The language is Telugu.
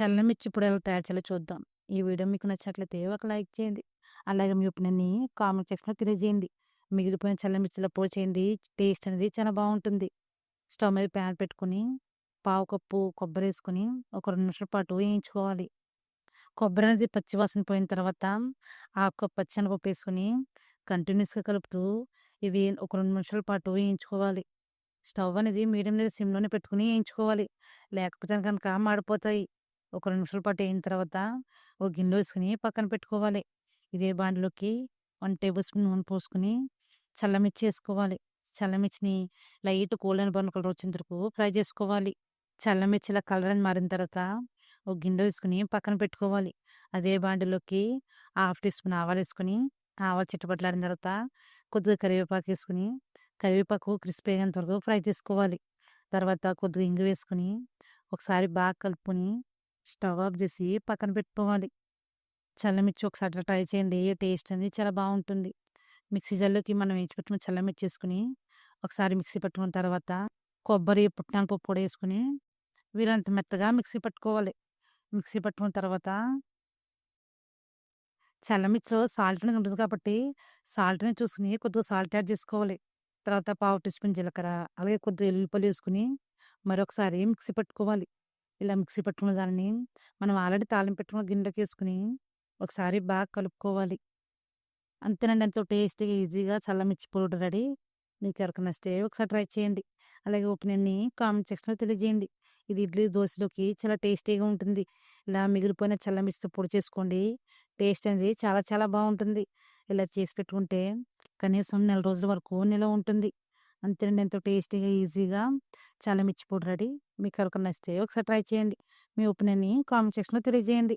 చల్లమిర్చి ఇప్పుడు ఎలా తయారు చేయాలో చూద్దాం. ఈ వీడియో మీకు నచ్చినట్లయితే ఒక లైక్ చేయండి. అలాగే మీ ఒపీనియన్‌ని కామెంట్ సెక్షన్‌లో తెలియజేయండి. మిగిలిపోయిన చల్లమిర్చిల పొడి చేయండి. టేస్ట్ అనేది చాలా బాగుంటుంది స్టవ్ మీద ప్యాన్ పెట్టుకొని, పావు కప్పు కొబ్బరేసుకొని, ఒక రెండు నిమిషాల పాటు వేయించుకోవాలి. కొబ్బరి అనేది పచ్చి వాసన పోయిన తర్వాత, ఆకు కప్పు పచ్చెనపప్పు వేసుకొని, కంటిన్యూస్‌గా కలుపుతూ, ఇవి ఒక రెండు నిమిషాల పాటు వేయించుకోవాలి. స్టవ్ అనేది మీడియం లేదా సిమ్‌లోనే పెట్టుకొని వేయించుకోవాలి. లేకపోతే కనుక మాడిపోతాయి. ఒక రెండు నిమిషాల పాటు అయిన తర్వాత, ఒక గిన్నె వేసుకుని పక్కన పెట్టుకోవాలి. ఇదే బాండీలోకి 1 టేబుల్ స్పూన్ నూనె పోసుకుని చల్లమిర్చి వేసుకోవాలి చల్లమిర్చిని లైట్ గోల్డెన్ బ్రౌన్ కలర్ వచ్చిన వరకు ఫ్రై చేసుకోవాలి. చల్లమిర్చి ఇలా కలర్ అని మారిన తర్వాత, ఒక గిన్నె వేసుకుని పక్కన పెట్టుకోవాలి. అదే బాండీలోకి హాఫ్ టీ స్పూన్ ఆవాలు వేసుకుని ఆవాలు చిట్టపట్లాడిన తర్వాత, కొద్దిగా కరివేపాకు వేసుకొని, కరివేపాకు క్రిస్పీ అయ్యేంత వరకు ఫ్రై చేసుకోవాలి. తర్వాత కొద్దిగా ఇంగు వేసుకొని, ఒకసారి బాగా కలుపుకొని, స్టవ్ ఆఫ్ చేసి పక్కన పెట్టుకోవాలి. చల్లమిర్చి ఒకసారి ట్రై చేయండి. టేస్ట్ అనేది చాలా బాగుంటుంది మిక్సీ జల్లోకి మనం వేయించి పెట్టుకున్న చల్లమిర్చి వేసుకుని ఒకసారి మిక్సీ పట్టుకున్న తర్వాత, కొబ్బరి, పుట్నాల పప్పు పొడి వేసుకొని, వీలంత మెత్తగా మిక్సీ పట్టుకోవాలి. మిక్సీ పట్టుకున్న తర్వాత చల్లమిర్చిలో సాల్ట్ అనేది ఉంటుంది కాబట్టి, సాల్ట్‌ని చూసుకొని కొద్దిగా సాల్ట్ యాడ్ చేసుకోవాలి. తర్వాత పావు టీ స్పూన్ జీలకర్ర, అలాగే కొద్దిగా ఎల్లుపల్లి వేసుకుని మరొకసారి మిక్సీ పట్టుకోవాలి. ఇలా మిక్సీ పట్టుకున్న దాన్ని, మనం ఆల్రెడీ తాళం పెట్టుకున్న గిన్నెలోకి వేసుకొని, ఒకసారి బాగా కలుపుకోవాలి. అంతేనండి. ఎంతో టేస్టీగా, ఈజీగా చల్లమిర్చి పొడి రెడీ. మీకు ఎవరికైనా నచ్చితే ఒకసారి ట్రై చేయండి. అలాగే ఒపీనియన్‌ని కామెంట్ సెక్షన్‌లో తెలియజేయండి. ఇది ఇడ్లీ, దోశలోకి చాలా టేస్టీగా ఉంటుంది. ఇలా మిగిలిపోయిన చల్లమిర్చితో పొడి చేసుకోండి. టేస్ట్ అనేది చాలా చాలా బాగుంటుంది ఇలా చేసి పెట్టుకుంటే, కనీసం నెల రోజుల వరకు నిలవ ఉంటుంది. అంతేనండి. ఎంతో టేస్టీగా, ఈజీగా చల్లమిర్చి పొడి రెడీ. మీకు ఎవరికైనా నచ్చితే ఒకసారి ట్రై చేయండి. మీ ఒపీనియన్‌ని కామెంట్ సెక్షన్‌లో తెలియజేయండి.